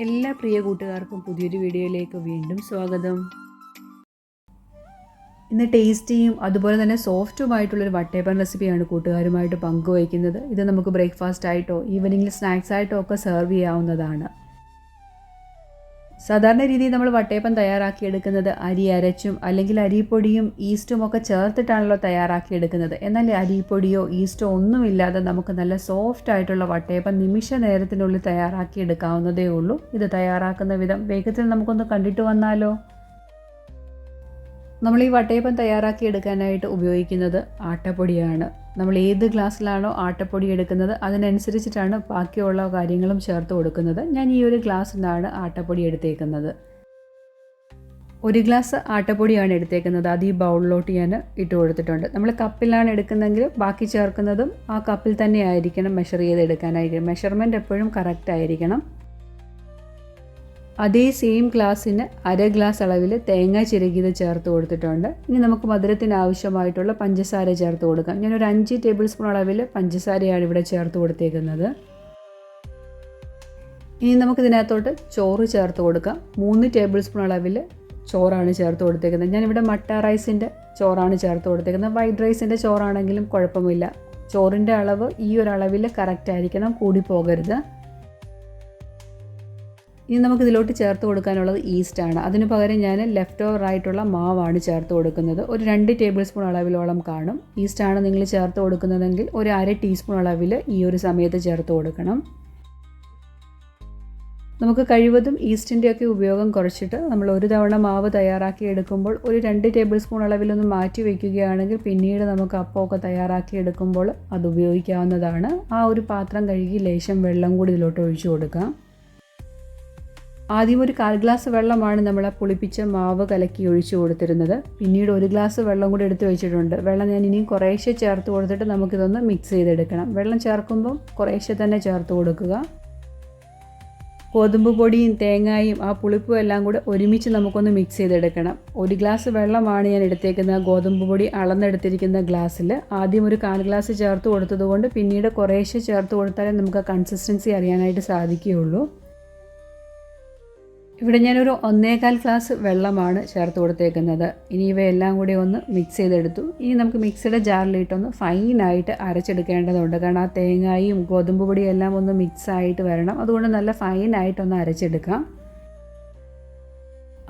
എല്ലാ പ്രിയ കൂട്ടുകാർക്കും പുതിയൊരു വീഡിയോയിലേക്ക് വീണ്ടും സ്വാഗതം. ഇന്ന് ടേസ്റ്റിയും അതുപോലെ തന്നെ സോഫ്റ്റുമായിട്ടുള്ളൊരു വട്ടേപ്പൻ റെസിപ്പിയാണ് കൂട്ടുകാരുമായിട്ട് പങ്കുവയ്ക്കുന്നത് ഇത് നമുക്ക് ബ്രേക്ക്ഫാസ്റ്റ് ആയിട്ടോ ഈവനിങ്ങിൽ സ്നാക്സ് ആയിട്ടോ ഒക്കെ സെർവ് ചെയ്യാവുന്നതാണ്. സാധാരണ രീതിയിൽ നമ്മൾ വട്ടയപ്പം തയ്യാറാക്കിയെടുക്കുന്നത് അരി അരച്ചും അല്ലെങ്കിൽ അരിപ്പൊടിയും ഈസ്റ്റും ഒക്കെ ചേർത്തിട്ടാണല്ലോ തയ്യാറാക്കിയെടുക്കുന്നത്. എന്നാൽ അരിപ്പൊടിയോ ഈസ്റ്റോ ഒന്നുമില്ലാതെ നമുക്ക് നല്ല സോഫ്റ്റ് ആയിട്ടുള്ള വട്ടയപ്പം നിമിഷ നേരത്തിനുള്ളിൽ തയ്യാറാക്കിയെടുക്കാവുന്നതേ ഉള്ളൂ. ഇത് തയ്യാറാക്കുന്ന വിധം വേഗത്തിൽ നമുക്കൊന്ന് കണ്ടിട്ട് വന്നാലോ? നമ്മൾ ഈ വട്ടയപ്പം തയ്യാറാക്കി എടുക്കാനായിട്ട് ഉപയോഗിക്കുന്നത് ആട്ടപ്പൊടിയാണ്. നമ്മൾ ഏത് ഗ്ലാസ്സിലാണോ ആട്ടപ്പൊടി എടുക്കുന്നത് അതിനനുസരിച്ചിട്ടാണ് ബാക്കിയുള്ള കാര്യങ്ങളും ചേർത്ത് കൊടുക്കുന്നത്. ഞാൻ ഈ ഒരു ഗ്ലാസ്സിലാണ് ആട്ടപ്പൊടി എടുത്തേക്കുന്നത്. ഒരു ഗ്ലാസ് ആട്ടപ്പൊടിയാണ് എടുത്തേക്കുന്നത്. അത് ഈ ബൗളിലോട്ട് ഞാൻ ഇട്ട് കൊടുത്തിട്ടുണ്ട്. നമ്മൾ കപ്പിലാണ് എടുക്കുന്നതെങ്കിൽ ബാക്കി ചേർക്കുന്നതും ആ കപ്പിൽ തന്നെ ആയിരിക്കണം മെഷർ ചെയ്ത് എടുക്കാനായിരിക്കും മെഷർമെന്റ് എപ്പോഴും കറക്റ്റ് ആയിരിക്കണം. അതേ സെയിം ഗ്ലാസ്സിന് അര ഗ്ലാസ് അളവിൽ തേങ്ങ ചിരകിയത് ചേർത്ത് കൊടുത്തിട്ടുണ്ട്. ഇനി നമുക്ക് മധുരത്തിന് ആവശ്യമായിട്ടുള്ള പഞ്ചസാര ചേർത്ത് കൊടുക്കാം. ഞാനൊരു അഞ്ച് ടേബിൾ സ്പൂൺ അളവിൽ പഞ്ചസാരയാണ് ഇവിടെ ചേർത്ത് കൊടുത്തേക്കുന്നത്. ഇനി നമുക്ക് ഇതിനകത്തോട്ട് ചോറ് ചേർത്ത് കൊടുക്കാം. മൂന്ന് ടേബിൾ സ്പൂൺ അളവിൽ ചോറാണ് ചേർത്ത് കൊടുത്തേക്കുന്നത്. ഞാനിവിടെ മട്ട റൈസിന്റെ ചോറാണ് ചേർത്ത് കൊടുത്തേക്കുന്നത്. വൈറ്റ് റൈസിന്റെ ചോറാണെങ്കിലും കുഴപ്പമില്ല. ചോറിന്റെ അളവ് ഈ ഒരു അളവിൽ കറക്റ്റ് ആയിരിക്കണം. കൂടി ഇനി നമുക്ക് ഇതിലോട്ട് ചേർത്ത് കൊടുക്കാനുള്ളത് ഈസ്റ്റാണ് അതിന് പകരം ഞാൻ ലെഫ്റ്റ് ഓവർ ആയിട്ടുള്ള മാവാണ് ചേർത്ത് കൊടുക്കുന്നത്. ഒരു രണ്ട് ടേബിൾ സ്പൂൺ അളവിലോളം കാണും. ഈസ്റ്റാണ് നിങ്ങൾ ചേർത്ത് കൊടുക്കുന്നതെങ്കിൽ ഒരു അര ടീസ്പൂൺ അളവിൽ ഈ ഒരു സമയത്ത് ചേർത്ത് കൊടുക്കണം. നമുക്ക് കഴിവതും ഈസ്റ്റിന്റെയൊക്കെ ഉപയോഗം കുറച്ചിട്ട് നമ്മൾ ഒരു തവണ മാവ് തയ്യാറാക്കി എടുക്കുമ്പോൾ ഒരു രണ്ട് ടേബിൾ സ്പൂൺ അളവിലൊന്ന് മാറ്റി വയ്ക്കുകയാണെങ്കിൽ പിന്നീട് നമുക്ക് അപ്പമൊക്കെ തയ്യാറാക്കി എടുക്കുമ്പോൾ അത് ഉപയോഗിക്കാവുന്നതാണ്. ആ ഒരു പാത്രം കഴുകി ലേശം വെള്ളം കൂടി ഇതിലോട്ട് ഒഴിച്ചു കൊടുക്കാം. ആദ്യം ഒരു കാൽ ഗ്ലാസ് വെള്ളമാണ് നമ്മൾ ആ പുളിപ്പിച്ച മാവ് കലക്കി ഒഴിച്ചു കൊടുത്തിരുന്നത്. പിന്നീട് ഒരു ഗ്ലാസ് വെള്ളം കൂടി എടുത്ത് വെച്ചിട്ടുണ്ട്. വെള്ളം ഞാൻ ഇനിയും കുറേശ്ശെ ചേർത്ത് കൊടുത്തിട്ട് നമുക്കിതൊന്ന് മിക്സ് ചെയ്തെടുക്കണം. വെള്ളം ചേർക്കുമ്പം കുറേശ്ശെ തന്നെ ചേർത്ത് കൊടുക്കുക. ഗോതമ്പ് പൊടിയും തേങ്ങയും ആ പുളിപ്പും എല്ലാം കൂടെ ഒരുമിച്ച് നമുക്കൊന്ന് മിക്സ് ചെയ്തെടുക്കണം. ഒരു ഗ്ലാസ് വെള്ളമാണ് ഞാൻ എടുത്തേക്കുന്ന ഗോതമ്പ് പൊടി അളന്നെടുത്തിരിക്കുന്ന ഗ്ലാസ്സിൽ. ആദ്യം ഒരു കാൽ ഗ്ലാസ് ചേർത്ത് കൊടുത്തതുകൊണ്ട് പിന്നീട് കുറേശ്ശെ ചേർത്ത് കൊടുത്താലേ നമുക്ക് കൺസിസ്റ്റൻസി അറിയാനായിട്ട് സാധിക്കുകയുള്ളൂ. ഇവിടെ ഞാനൊരു ഒന്നേകാൽ ഗ്ലാസ് വെള്ളമാണ് ചേർത്ത് കൊടുത്തേക്കുന്നത്. ഇനി ഇവയെല്ലാം കൂടി ഒന്ന് മിക്സ് ചെയ്തെടുത്തു. ഇനി നമുക്ക് മിക്സിയുടെ ജാറിലിട്ടൊന്ന് ഫൈനായിട്ട് അരച്ചെടുക്കേണ്ടതുണ്ട്. കാരണം ആ തേങ്ങയും ഗോതമ്പ് പൊടിയും എല്ലാം ഒന്ന് മിക്സ് ആയിട്ട് വരണം. അതുകൊണ്ട് നല്ല ഫൈനായിട്ടൊന്ന് അരച്ചെടുക്കാം.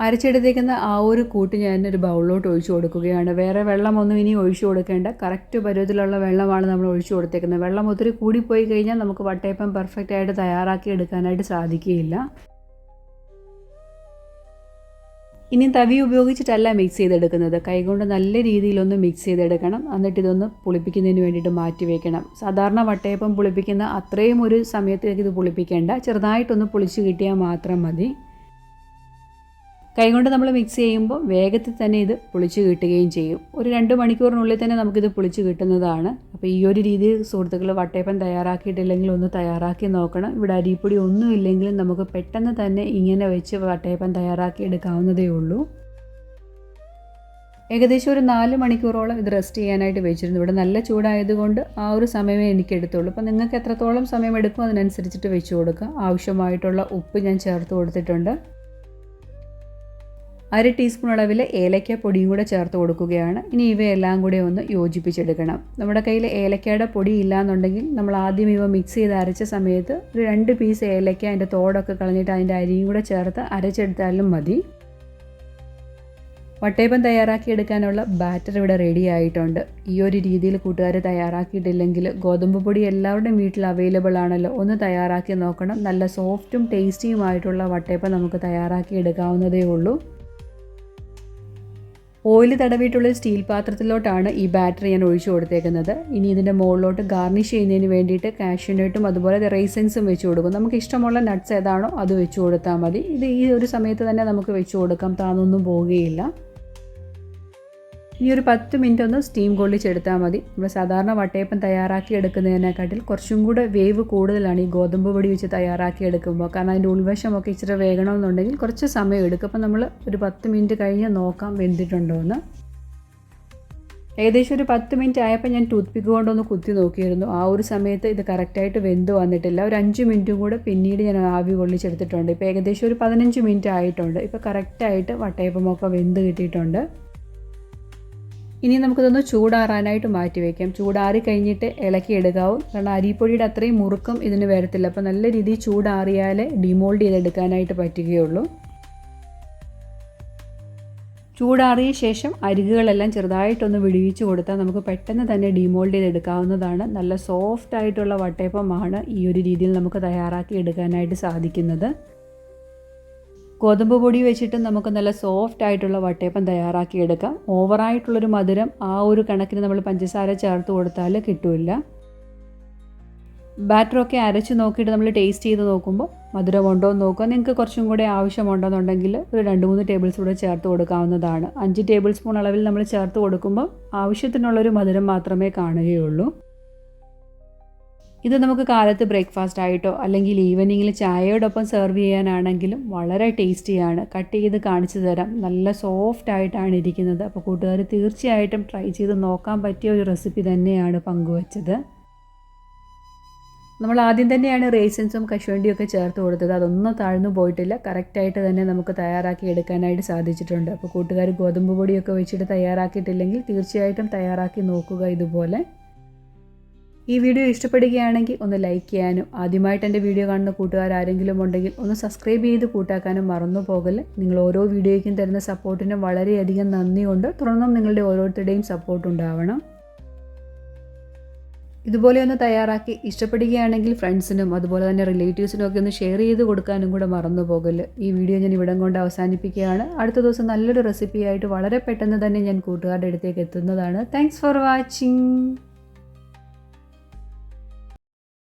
അരച്ചെടുത്തേക്കുന്ന ആ ഒരു കൂട്ട് ഞാൻ ഒരു ബൗളിലോട്ട് ഒഴിച്ചു കൊടുക്കുകയാണ്. വേറെ വെള്ളമൊന്നും ഇനി ഒഴിച്ചു കൊടുക്കേണ്ട. കറക്റ്റ് പരുവത്തിലുള്ള വെള്ളമാണ് നമ്മൾ ഒഴിച്ചു കൊടുത്തേക്കുന്നത്. വെള്ളം ഒത്തിരി കൂടിപ്പോയി കഴിഞ്ഞാൽ നമുക്ക് വട്ടയപ്പം പെർഫെക്റ്റായിട്ട് തയ്യാറാക്കി എടുക്കാനായിട്ട് സാധിക്കുകയില്ല. ഇനി തവി ഉപയോഗിച്ചിട്ടല്ല മിക്സ് ചെയ്തെടുക്കുന്നത്. കൈകൊണ്ട് നല്ല രീതിയിലൊന്ന് മിക്സ് ചെയ്തെടുക്കണം. എന്നിട്ട് ഇതൊന്ന് പുളിപ്പിക്കുന്നതിന് വേണ്ടിയിട്ട് മാറ്റി വയ്ക്കണം സാധാരണ വട്ടയപ്പം പുളിപ്പിക്കുന്ന അത്രയും ഒരു സമയത്തേക്ക് ഇത് പുളിപ്പിക്കേണ്ട. ചെറുതായിട്ടൊന്ന് പുളിച്ച് കിട്ടിയാൽ മാത്രം മതി. കൈകൊണ്ട് നമ്മൾ മിക്സ് ചെയ്യുമ്പോൾ വേഗത്തിൽ തന്നെ ഇത് പൊളിച്ച് കിട്ടുകയും ചെയ്യും. ഒരു രണ്ട് മണിക്കൂറിനുള്ളിൽ തന്നെ നമുക്കിത് പൊളിച്ച് കിട്ടുന്നതാണ്. അപ്പോൾ ഈ ഒരു രീതിയിൽ സുഹൃത്തുക്കൾ വട്ടയപ്പം തയ്യാറാക്കിയിട്ടില്ലെങ്കിൽ ഒന്ന് തയ്യാറാക്കി നോക്കണം. ഇവിടെ അരിപ്പൊടി ഒന്നും ഇല്ലെങ്കിലും നമുക്ക് പെട്ടെന്ന് തന്നെ ഇങ്ങനെ വെച്ച് വട്ടയപ്പം തയ്യാറാക്കി എടുക്കാവുന്നതേ ഉള്ളൂ. ഏകദേശം ഒരു നാല് മണിക്കൂറോളം ഇത് റെസ്റ്റ് ചെയ്യാനായിട്ട് വെച്ചിരുന്നു. ഇവിടെ നല്ല ചൂടായതുകൊണ്ട് ആ ഒരു സമയമേ എനിക്ക് എടുത്തുള്ളൂ. അപ്പോൾ നിങ്ങൾക്ക് എത്രത്തോളം സമയം എടുക്കും അതിനനുസരിച്ചിട്ട് വെച്ച് കൊടുക്കുക. ആവശ്യമായിട്ടുള്ള ഉപ്പ് ഞാൻ ചേർത്ത് കൊടുത്തിട്ടുണ്ട്. അര ടീസ്പൂൺ അളവിൽ ഏലക്ക പൊടിയും കൂടെ ചേർത്ത് കൊടുക്കുകയാണ്. ഇനി ഇവയെല്ലാം കൂടി ഒന്ന് യോജിപ്പിച്ചെടുക്കണം. നമ്മുടെ കയ്യിൽ ഏലക്കയുടെ പൊടി ഇല്ലാന്നുണ്ടെങ്കിൽ നമ്മൾ ആദ്യം ഇവ മിക്സ് ചെയ്ത് അരച്ച സമയത്ത് ഒരു രണ്ട് പീസ് ഏലക്ക അതിന്റെ തോടൊക്കെ കളഞ്ഞിട്ട് അതിന്റെ അരിയും കൂടെ ചേർത്ത് അരച്ചെടുത്താലും മതി. വട്ടയപ്പം തയ്യാറാക്കി എടുക്കാനുള്ള ബാറ്റർ ഇവിടെ റെഡി ആയിട്ടുണ്ട്. ഈ ഒരു രീതിയിൽ കൂട്ടുകാർ തയ്യാറാക്കിയിട്ടില്ലെങ്കിൽ ഗോതമ്പ് പൊടി എല്ലാവരുടെയും വീട്ടിൽ അവൈലബിൾ ആണല്ലോ. ഒന്ന് തയ്യാറാക്കി നോക്കണം. നല്ല സോഫ്റ്റും ടേസ്റ്റിയുമായിട്ടുള്ള വട്ടയപ്പം നമുക്ക് തയ്യാറാക്കി എടുക്കാവുന്നതേ ഉള്ളൂ. ഓയിൽ തടവിയിട്ടുള്ള സ്റ്റീൽ പാത്രത്തിലോട്ടാണ് ഈ ബാറ്ററി ഞാൻ ഒഴിച്ചു കൊടുത്തേക്കുന്നത്. ഇനി ഇതിന്റെ മുകളിലോട്ട് ഗാർണിഷ് ചെയ്യുന്നതിന് വേണ്ടിയിട്ട് കാഷ്യൂനട്ടും അതുപോലെ റൈസൻസും വെച്ച് കൊടുക്കും. നമുക്ക് ഇഷ്ടമുള്ള നട്ട്സ് ഏതാണോ അത് വെച്ച് കൊടുത്താൽ മതി. ഇത് ഈ ഒരു സമയത്ത് തന്നെ നമുക്ക് വെച്ച് കൊടുക്കാം. താന്നൊന്നും പോവുകയില്ല. ഈ ഒരു പത്ത് മിനിറ്റ് ഒന്ന് സ്റ്റീം കൊള്ളിച്ചെടുത്താൽ മതി. നമ്മൾ സാധാരണ വട്ടയപ്പം തയ്യാറാക്കി എടുക്കുന്നതിനെക്കാട്ടിൽ കുറച്ചും കൂടെ വേവ് കൂടുതലാണ് ഈ ഗോതമ്പ് പൊടി വെച്ച് തയ്യാറാക്കി എടുക്കുമ്പോൾ. കാരണം അതിന്റെ ഉൾവശമൊക്കെ ഇച്ചിരി വേകണമെന്നുണ്ടെങ്കിൽ കുറച്ച് സമയം എടുക്കും. അപ്പോൾ നമ്മൾ ഒരു പത്ത് മിനിറ്റ് കഴിഞ്ഞ് നോക്കാം വെന്തിട്ടുണ്ടോ എന്ന്. ഏകദേശം ഒരു പത്ത് മിനിറ്റ് ആയപ്പോൾ ഞാൻ ടൂത്ത് പിക്ക് കൊണ്ടൊന്ന് കുത്തി നോക്കിയിരുന്നു. ആ ഒരു സമയത്ത് ഇത് കറക്റ്റായിട്ട് വെന്ത് വന്നിട്ടില്ല. ഒരു അഞ്ച് മിനിറ്റും കൂടെ പിന്നീട് ഞാൻ ആവി കൊള്ളിച്ചെടുത്തിട്ടുണ്ട് ഇപ്പോൾ ഏകദേശം ഒരു പതിനഞ്ച് മിനിറ്റ് ആയിട്ടുണ്ട്. ഇപ്പോൾ കറക്റ്റായിട്ട് വട്ടയപ്പമൊക്കെ വെന്ത് കിട്ടിയിട്ടുണ്ട്. ഇനി നമുക്കിതൊന്ന് ചൂടാറാനായിട്ട് മാറ്റി വയ്ക്കാം ചൂടാറി കഴിഞ്ഞിട്ട് ഇളക്കി എടുക്കാവും. കാരണം അരിപ്പൊടിയുടെ അത്രയും മുറുക്കം ഇതിന് വരത്തില്ല. അപ്പോൾ നല്ല രീതിയിൽ ചൂടാറിയാലേ ഡിമോൾഡ് ചെയ്തെടുക്കാനായിട്ട് പറ്റുകയുള്ളൂ. ചൂടാറിയ ശേഷം അരികുകളെല്ലാം ചെറുതായിട്ടൊന്ന് വിടുവിച്ച് കൊടുത്താൽ നമുക്ക് പെട്ടെന്ന് തന്നെ ഡിമോൾഡ് ചെയ്തെടുക്കാവുന്നതാണ്. നല്ല സോഫ്റ്റ് ആയിട്ടുള്ള വട്ടയപ്പമാണ് ഈ ഒരു രീതിയിൽ നമുക്ക് തയ്യാറാക്കി എടുക്കാനായിട്ട് സാധിക്കുന്നത്. ഗോതമ്പ് പൊടി വെച്ചിട്ട് നമുക്ക് നല്ല സോഫ്റ്റ് ആയിട്ടുള്ള വട്ടയപ്പം തയ്യാറാക്കി എടുക്കാം ഓവറായിട്ടുള്ളൊരു മധുരം ആ ഒരു കണക്കിന് നമ്മൾ പഞ്ചസാര ചേർത്ത് കൊടുത്താൽ കിട്ടില്ല. ബാറ്ററൊക്കെ അരച്ച് നോക്കിയിട്ട് നമ്മൾ ടേസ്റ്റ് ചെയ്ത് നോക്കുമ്പോൾ മധുരം ഉണ്ടോ എന്ന് നോക്കുക. നിങ്ങൾക്ക് കുറച്ചും കൂടെ ആവശ്യമുണ്ടെന്നുണ്ടെങ്കിൽ ഒരു രണ്ട് മൂന്ന് ടേബിൾ സ്പൂൺ ചേർത്ത് കൊടുക്കാവുന്നതാണ്. അഞ്ച് ടേബിൾ സ്പൂൺ അളവിൽ നമ്മൾ ചേർത്ത് കൊടുക്കുമ്പോൾ ആവശ്യത്തിനുള്ളൊരു മധുരം മാത്രമേ കാണുകയുള്ളൂ. ഇത് നമുക്ക് കാലത്ത് ബ്രേക്ക്ഫാസ്റ്റ് ആയിട്ടോ അല്ലെങ്കിൽ ഈവനിങ്ങിൽ ചായയോടൊപ്പം സെർവ് ചെയ്യാനാണെങ്കിലും വളരെ ടേസ്റ്റിയാണ് കട്ട് ചെയ്ത് കാണിച്ചു തരാം. നല്ല സോഫ്റ്റ് ആയിട്ടാണ് ഇരിക്കുന്നത്. അപ്പോൾ കൂട്ടുകാർ തീർച്ചയായിട്ടും ട്രൈ ചെയ്ത് നോക്കാൻ പറ്റിയ ഒരു റെസിപ്പി തന്നെയാണ് പങ്കുവച്ചത്. നമ്മൾ ആദ്യം തന്നെയാണ് റേസൻസും കശുവണ്ടിയും ഒക്കെ ചേർത്ത് കൊടുത്തത്. അതൊന്നും താഴ്ന്നു പോയിട്ടില്ല. കറക്റ്റായിട്ട് തന്നെ നമുക്ക് തയ്യാറാക്കി എടുക്കാനായിട്ട് സാധിച്ചിട്ടുണ്ട്. അപ്പോൾ കൂട്ടുകാർ ഗോതമ്പ് പൊടിയൊക്കെ വെച്ചിട്ട് തയ്യാറാക്കിയിട്ടില്ലെങ്കിൽ തീർച്ചയായിട്ടും തയ്യാറാക്കി നോക്കുക ഇതുപോലെ. ഈ വീഡിയോ ഇഷ്ടപ്പെടുകയാണെങ്കിൽ ഒന്ന് ലൈക്ക് ചെയ്യാനും ആദ്യമായിട്ട് എന്റെ വീഡിയോ കാണുന്ന കൂട്ടുകാർ ആരെങ്കിലും ഉണ്ടെങ്കിൽ ഒന്ന് സബ്സ്ക്രൈബ് ചെയ്ത് കൂട്ടാക്കാനും മറന്നു പോകല്ലേ. നിങ്ങൾ ഓരോ വീഡിയോയ്ക്കും തരുന്ന സപ്പോർട്ടിന് വളരെയധികം നന്ദിയുണ്ട്. തുടർന്നും നിങ്ങളുടെ ഓരോരുത്തരുടെയും സപ്പോർട്ട് ഉണ്ടാവണം. ഇതുപോലെ ഒന്ന് തയ്യാറാക്കി ഇഷ്ടപ്പെടുകയാണെങ്കിൽ ഫ്രണ്ട്സിനും അതുപോലെ തന്നെ റിലേറ്റീവ്സിനും ഒക്കെ ഒന്ന് ഷെയർ ചെയ്ത് കൊടുക്കാനും കൂടെ മറന്നു പോകൽ ഈ വീഡിയോ ഞാൻ ഇവിടം കൊണ്ട് അവസാനിപ്പിക്കുകയാണ്. അടുത്ത ദിവസം നല്ലൊരു റെസിപ്പിയായിട്ട് വളരെ പെട്ടെന്ന് തന്നെ ഞാൻ കൂട്ടുകാരുടെ അടുത്തേക്ക് എത്തുന്നതാണ്. Thanks for watching